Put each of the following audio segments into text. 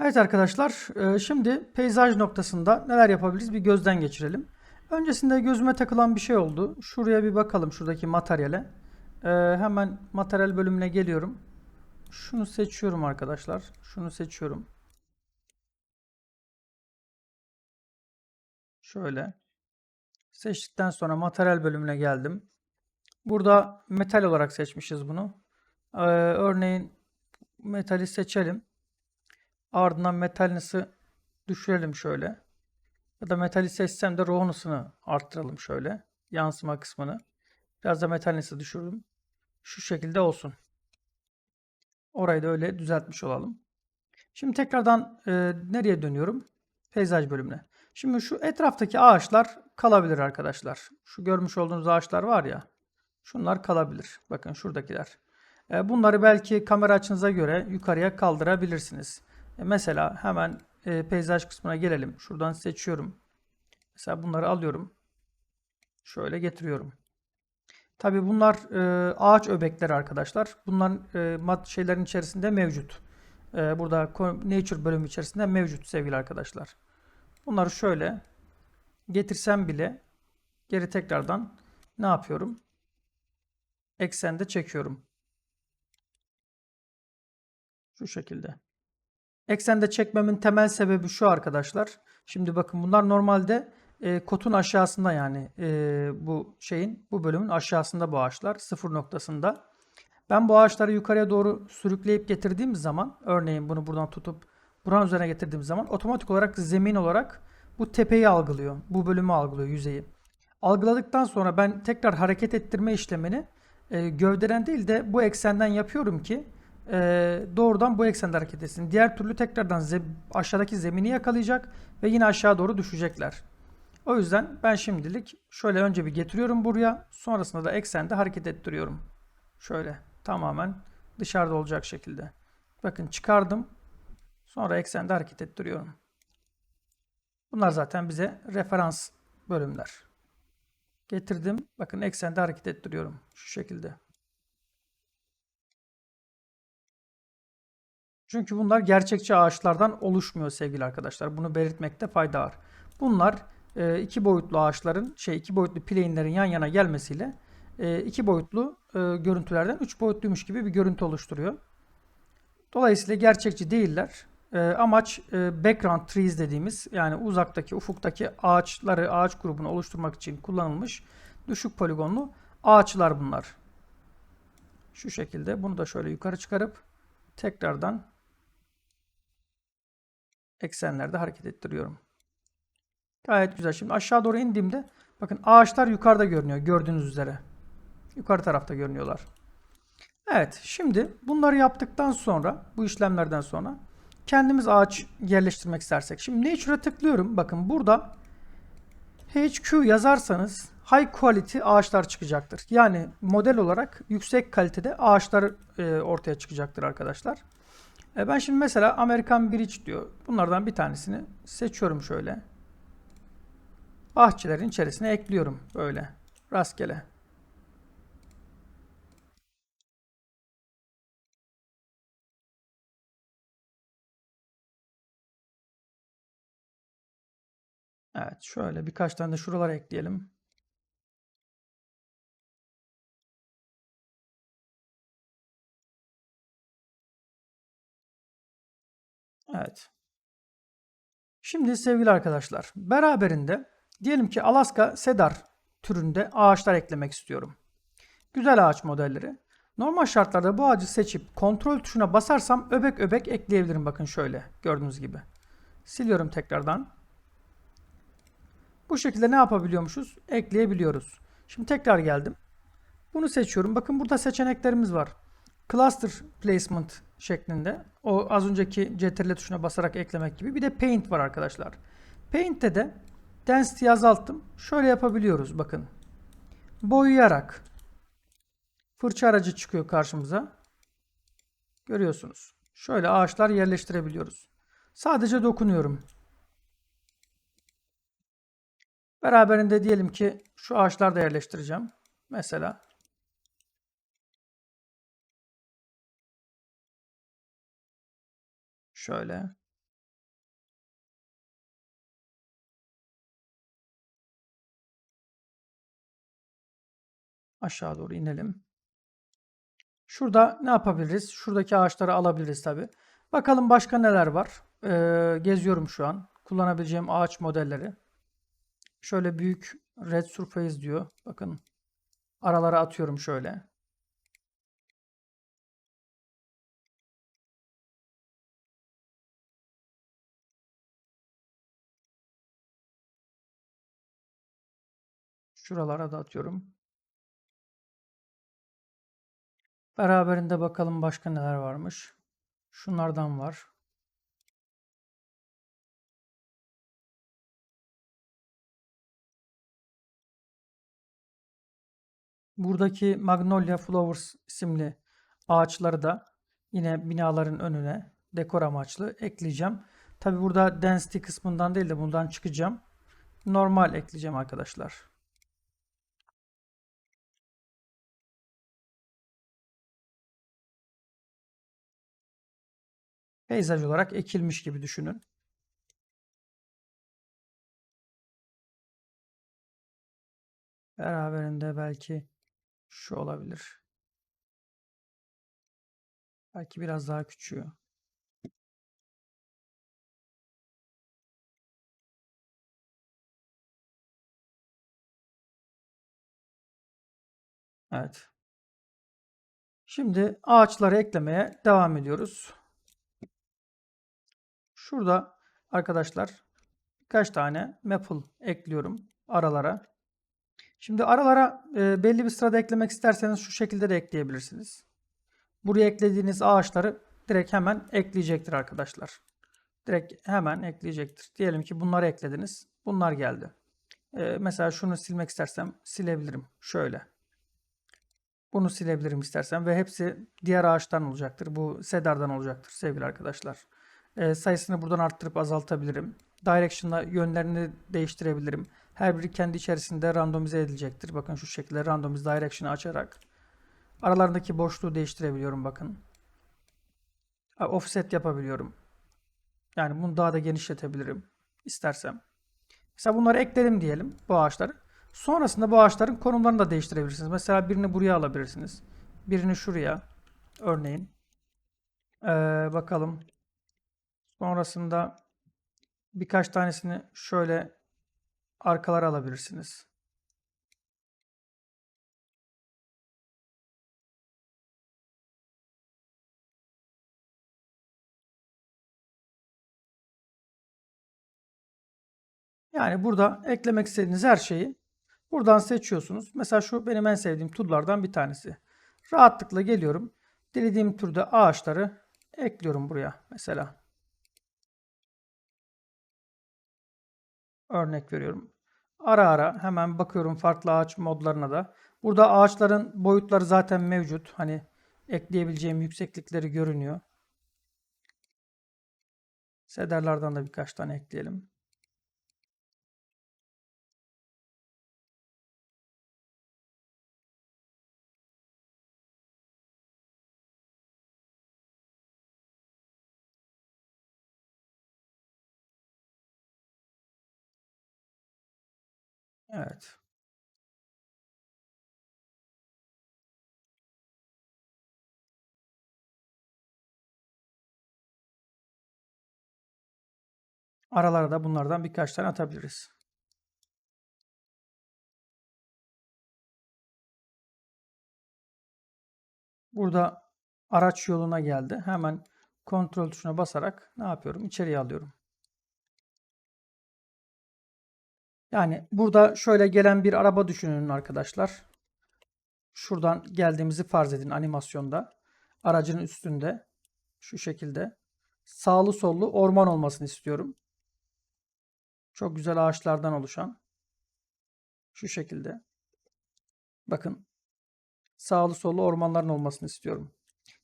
Evet arkadaşlar, e, şimdi peyzaj noktasında neler yapabiliriz bir gözden geçirelim. Öncesinde gözüme takılan bir şey oldu. Şuraya bir bakalım şuradaki materyale. E, Hemen materyal bölümüne geliyorum. Şunu seçiyorum arkadaşlar. Şunu seçiyorum. Şöyle. Seçtikten sonra materyal bölümüne geldim. Burada metal olarak seçmişiz bunu. E, Örneğin metali seçelim. Ardından metalness'ı düşürelim şöyle. Ya da metali seçsem de roughness'ını arttıralım şöyle. Yansıma kısmını. Biraz da metalness'ı düşürdüm. Şu şekilde olsun. Orayı da öyle düzeltmiş olalım. Şimdi tekrardan e, nereye dönüyorum? Peyzaj bölümüne. Şimdi şu etraftaki ağaçlar kalabilir arkadaşlar. Şu görmüş olduğunuz ağaçlar var ya. Şunlar kalabilir. Bakın şuradakiler. E, bunları belki kamera açınıza göre yukarıya kaldırabilirsiniz. E, mesela hemen e, peyzaj kısmına gelelim. Şuradan seçiyorum. Mesela bunları alıyorum. Şöyle getiriyorum. Tabi bunlar e, ağaç öbekleri arkadaşlar. Bunların e, mad şeylerin içerisinde mevcut. E, burada Nature bölümü içerisinde mevcut sevgili arkadaşlar. Bunları şöyle getirsem bile geri tekrardan ne yapıyorum? Eksende çekiyorum. Şu şekilde. Eksende çekmemin temel sebebi şu arkadaşlar. Şimdi bakın bunlar normalde e, kotun aşağısında yani e, bu şeyin bu bölümün aşağısında bu ağaçlar sıfır noktasında. Ben bu ağaçları yukarıya doğru sürükleyip getirdiğim zaman örneğin bunu buradan tutup buranın üzerine getirdiğim zaman otomatik olarak zemin olarak bu tepeyi algılıyor. Bu bölümü algılıyor yüzeyi. Algıladıktan sonra ben tekrar hareket ettirme işlemini e, gövdeden değil de bu eksenden yapıyorum ki e, doğrudan bu eksende hareket etsin. Diğer türlü tekrardan ze- aşağıdaki zemini yakalayacak ve yine aşağı doğru düşecekler. O yüzden ben şimdilik şöyle önce bir getiriyorum buraya. Sonrasında da eksende hareket ettiriyorum. Şöyle tamamen dışarıda olacak şekilde. Bakın çıkardım. Sonra eksende hareket ettiriyorum. Bunlar zaten bize referans bölümler. Getirdim. Bakın eksende hareket ettiriyorum. Şu şekilde. Çünkü bunlar gerçekçi ağaçlardan oluşmuyor sevgili arkadaşlar. Bunu belirtmekte fayda var. Bunlar e, iki boyutlu ağaçların, şey iki boyutlu plane'lerin yan yana gelmesiyle e, iki boyutlu e, görüntülerden üç boyutluymuş gibi bir görüntü oluşturuyor. Dolayısıyla gerçekçi değiller. E, amaç e, background trees dediğimiz yani uzaktaki, ufuktaki ağaçları, ağaç grubunu oluşturmak için kullanılmış düşük poligonlu ağaçlar bunlar. Şu şekilde bunu da şöyle yukarı çıkarıp tekrardan eksenlerde hareket ettiriyorum. Gayet güzel. Şimdi aşağı doğru indiğimde bakın ağaçlar yukarıda görünüyor gördüğünüz üzere. Yukarı tarafta görünüyorlar. Evet, şimdi bunları yaptıktan sonra, bu işlemlerden sonra kendimiz ağaç yerleştirmek istersek. Şimdi Nature'a tıklıyorum. Bakın burada HQ yazarsanız high quality ağaçlar çıkacaktır. Yani model olarak yüksek kalitede ağaçlar e, ortaya çıkacaktır arkadaşlar. E, ben şimdi mesela American Bridge diyor. Bunlardan bir tanesini seçiyorum şöyle. Bahçelerin içerisine ekliyorum böyle rastgele. Evet şöyle birkaç tane de şuralara ekleyelim. Evet. Şimdi sevgili arkadaşlar, beraberinde diyelim ki Alaska Cedar türünde ağaçlar eklemek istiyorum. Güzel ağaç modelleri. Normal şartlarda bu ağacı seçip kontrol tuşuna basarsam öbek öbek ekleyebilirim bakın şöyle gördüğünüz gibi. Siliyorum tekrardan. Bu şekilde ne yapabiliyormuşuz? Ekleyebiliyoruz. Şimdi tekrar geldim. Bunu seçiyorum. Bakın burada seçeneklerimiz var. Cluster placement şeklinde. O az önceki CTRL tuşuna basarak eklemek gibi. Bir de Paint var arkadaşlar. Paint'te de density azalttım. Şöyle yapabiliyoruz bakın. Boyayarak fırça aracı çıkıyor karşımıza. Görüyorsunuz. Şöyle ağaçlar yerleştirebiliyoruz. Sadece dokunuyorum. Beraberinde diyelim ki şu ağaçları da yerleştireceğim. Mesela Şöyle. Aşağı doğru inelim. Şurada ne yapabiliriz? Şuradaki ağaçları alabiliriz tabi. Bakalım başka neler var. Ee, geziyorum şu an. Kullanabileceğim ağaç modelleri. Şöyle büyük red surface diyor. Bakın aralara atıyorum şöyle. Şuralara da atıyorum. Beraberinde bakalım başka neler varmış. Şunlardan var. Buradaki Magnolia Flowers isimli ağaçları da yine binaların önüne dekor amaçlı ekleyeceğim. Tabi burada density kısmından değil de bundan çıkacağım. Normal ekleyeceğim arkadaşlar. Peyzaj olarak ekilmiş gibi düşünün. Beraberinde belki şu olabilir. Belki biraz daha küçüğü. Evet. Şimdi ağaçları eklemeye devam ediyoruz. Şurada arkadaşlar birkaç tane maple ekliyorum aralara. Şimdi aralara e, belli bir sırada eklemek isterseniz şu şekilde de ekleyebilirsiniz. Buraya eklediğiniz ağaçları direkt hemen ekleyecektir arkadaşlar. Direkt hemen ekleyecektir. Diyelim ki bunları eklediniz. Bunlar geldi. E, mesela şunu silmek istersem silebilirim. Şöyle. Bunu silebilirim istersem ve hepsi diğer ağaçtan olacaktır. Bu sedardan olacaktır sevgili arkadaşlar. E, sayısını buradan arttırıp azaltabilirim. Direction'la yönlerini değiştirebilirim. Her biri kendi içerisinde randomize edilecektir. Bakın şu şekilde randomize direction'ı açarak aralarındaki boşluğu değiştirebiliyorum bakın. Offset yapabiliyorum. Yani bunu daha da genişletebilirim istersem. Mesela bunları ekledim diyelim bu ağaçları. Sonrasında bu ağaçların konumlarını da değiştirebilirsiniz. Mesela birini buraya alabilirsiniz. Birini şuraya. Örneğin. Ee, bakalım. Sonrasında birkaç tanesini şöyle arkalara alabilirsiniz. Yani burada eklemek istediğiniz her şeyi buradan seçiyorsunuz. Mesela şu benim en sevdiğim tool'lardan bir tanesi. Rahatlıkla geliyorum. Dilediğim türde ağaçları ekliyorum buraya mesela. Örnek veriyorum. Ara ara hemen bakıyorum farklı ağaç modlarına da. Burada ağaçların boyutları zaten mevcut. Hani ekleyebileceğim yükseklikleri görünüyor. Sederlerden de birkaç tane ekleyelim. Evet. Aralara da bunlardan birkaç tane atabiliriz. Burada araç yoluna geldi. Hemen kontrol tuşuna basarak ne yapıyorum? İçeriye alıyorum. Yani burada şöyle gelen bir araba düşünün arkadaşlar. Şuradan geldiğimizi farz edin animasyonda. Aracın üstünde şu şekilde sağlı sollu orman olmasını istiyorum. Çok güzel ağaçlardan oluşan şu şekilde. Bakın sağlı sollu ormanların olmasını istiyorum.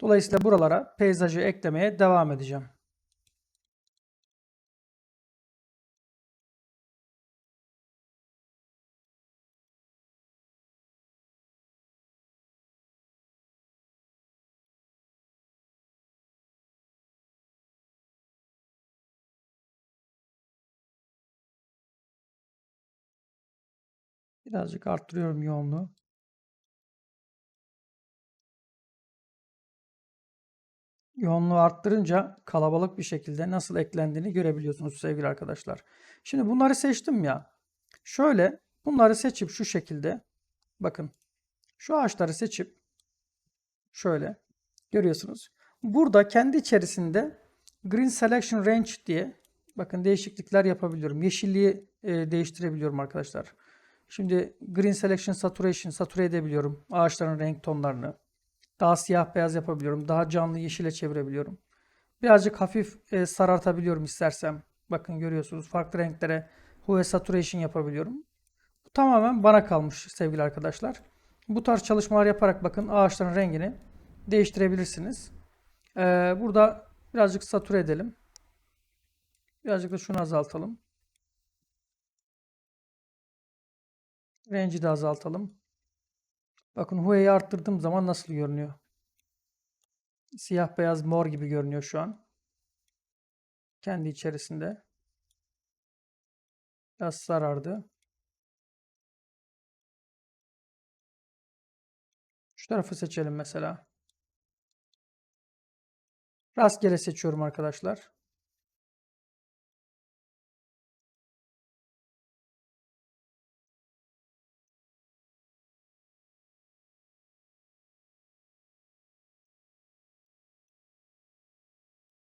Dolayısıyla buralara peyzajı eklemeye devam edeceğim. Birazcık arttırıyorum yoğunluğu. yoğunluğu arttırınca kalabalık bir şekilde nasıl eklendiğini görebiliyorsunuz sevgili arkadaşlar. Şimdi bunları seçtim ya. Şöyle bunları seçip şu şekilde bakın şu ağaçları seçip şöyle görüyorsunuz. Burada kendi içerisinde Green Selection Range diye bakın değişiklikler yapabiliyorum. Yeşilliği e, değiştirebiliyorum arkadaşlar. Şimdi Green Selection Saturation sature edebiliyorum. Ağaçların renk tonlarını. Daha siyah beyaz yapabiliyorum. Daha canlı yeşile çevirebiliyorum. Birazcık hafif e, sarartabiliyorum istersem. Bakın görüyorsunuz farklı renklere hue saturation yapabiliyorum. Bu tamamen bana kalmış sevgili arkadaşlar. Bu tarz çalışmalar yaparak bakın ağaçların rengini değiştirebilirsiniz. Ee, burada birazcık sature edelim. Birazcık da şunu azaltalım. Range'i de azaltalım. Bakın Hue'yi arttırdığım zaman nasıl görünüyor? Siyah beyaz mor gibi görünüyor şu an. Kendi içerisinde. Biraz sarardı. Şu tarafı seçelim mesela. Rastgele seçiyorum arkadaşlar.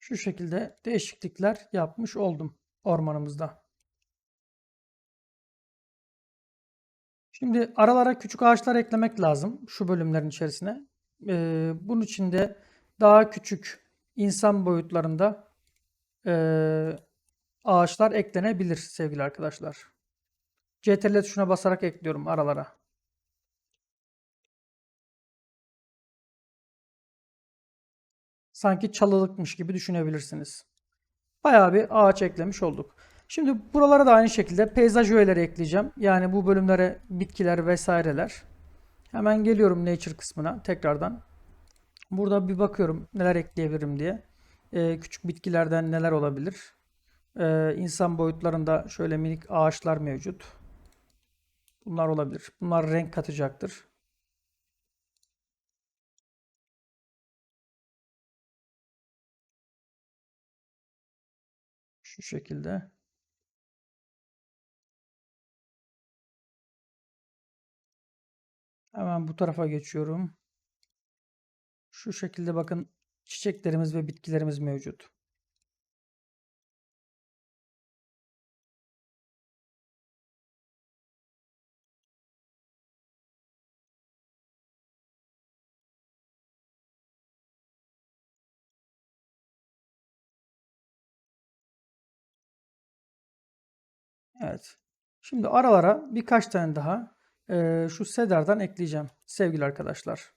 Şu şekilde değişiklikler yapmış oldum ormanımızda. Şimdi aralara küçük ağaçlar eklemek lazım şu bölümlerin içerisine. Ee, bunun için de daha küçük insan boyutlarında e, ağaçlar eklenebilir sevgili arkadaşlar. CTRL tuşuna basarak ekliyorum aralara. Sanki çalılıkmış gibi düşünebilirsiniz. Bayağı bir ağaç eklemiş olduk. Şimdi buralara da aynı şekilde peyzaj öğeleri ekleyeceğim. Yani bu bölümlere bitkiler vesaireler. Hemen geliyorum Nature kısmına tekrardan. Burada bir bakıyorum neler ekleyebilirim diye. Ee, küçük bitkilerden neler olabilir. Ee, insan boyutlarında şöyle minik ağaçlar mevcut. Bunlar olabilir. Bunlar renk katacaktır. Şu şekilde. Hemen bu tarafa geçiyorum. Şu şekilde bakın çiçeklerimiz ve bitkilerimiz mevcut. Evet. Şimdi aralara birkaç tane daha e, şu sedardan ekleyeceğim sevgili arkadaşlar.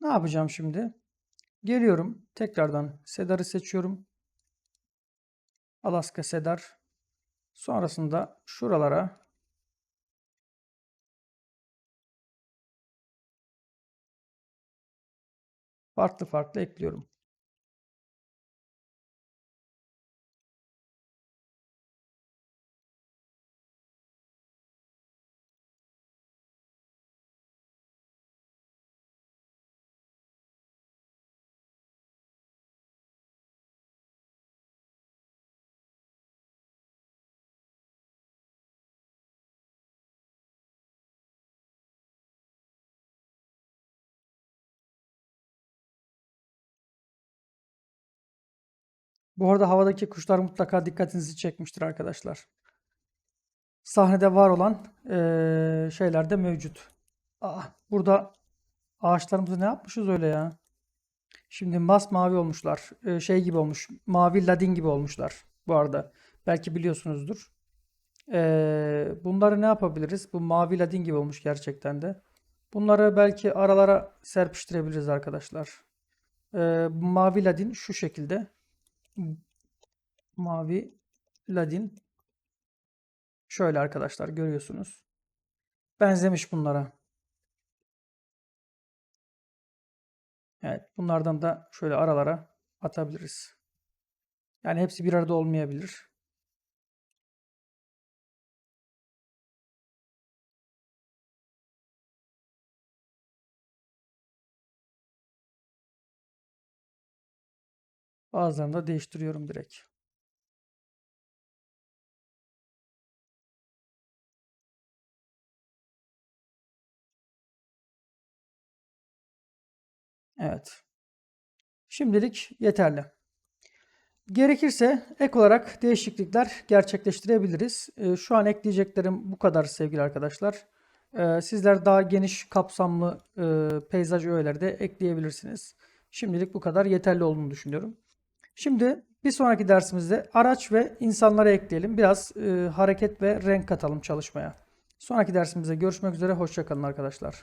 Ne yapacağım şimdi? Geliyorum. Tekrardan sedarı seçiyorum. Alaska sedar. Sonrasında şuralara farklı farklı ekliyorum. Bu arada havadaki kuşlar mutlaka dikkatinizi çekmiştir arkadaşlar. Sahnede var olan eee, şeyler de mevcut. Aa, burada ağaçlarımızı ne yapmışız öyle ya? Şimdi masmavi olmuşlar. Şey gibi olmuş. Mavi ladin gibi olmuşlar bu arada. Belki biliyorsunuzdur. Eee, bunları ne yapabiliriz? Bu mavi ladin gibi olmuş gerçekten de. Bunları belki aralara serpiştirebiliriz arkadaşlar. Bu mavi ladin şu şekilde. Mavi ladin. Şöyle arkadaşlar görüyorsunuz. Benzemiş bunlara. Evet, bunlardan da şöyle aralara atabiliriz. Yani hepsi bir arada olmayabilir. Bazılarını da değiştiriyorum direkt. Evet. Şimdilik yeterli. Gerekirse ek olarak değişiklikler gerçekleştirebiliriz. Ee, Şu an ekleyeceklerim bu kadar sevgili arkadaşlar. Ee, Sizler daha geniş kapsamlı e, peyzaj öğeleri de ekleyebilirsiniz. Şimdilik bu kadar yeterli olduğunu düşünüyorum. Şimdi bir sonraki dersimizde araç ve insanları ekleyelim. Biraz e, hareket ve renk katalım çalışmaya. Sonraki dersimizde görüşmek üzere. Hoşça kalın arkadaşlar.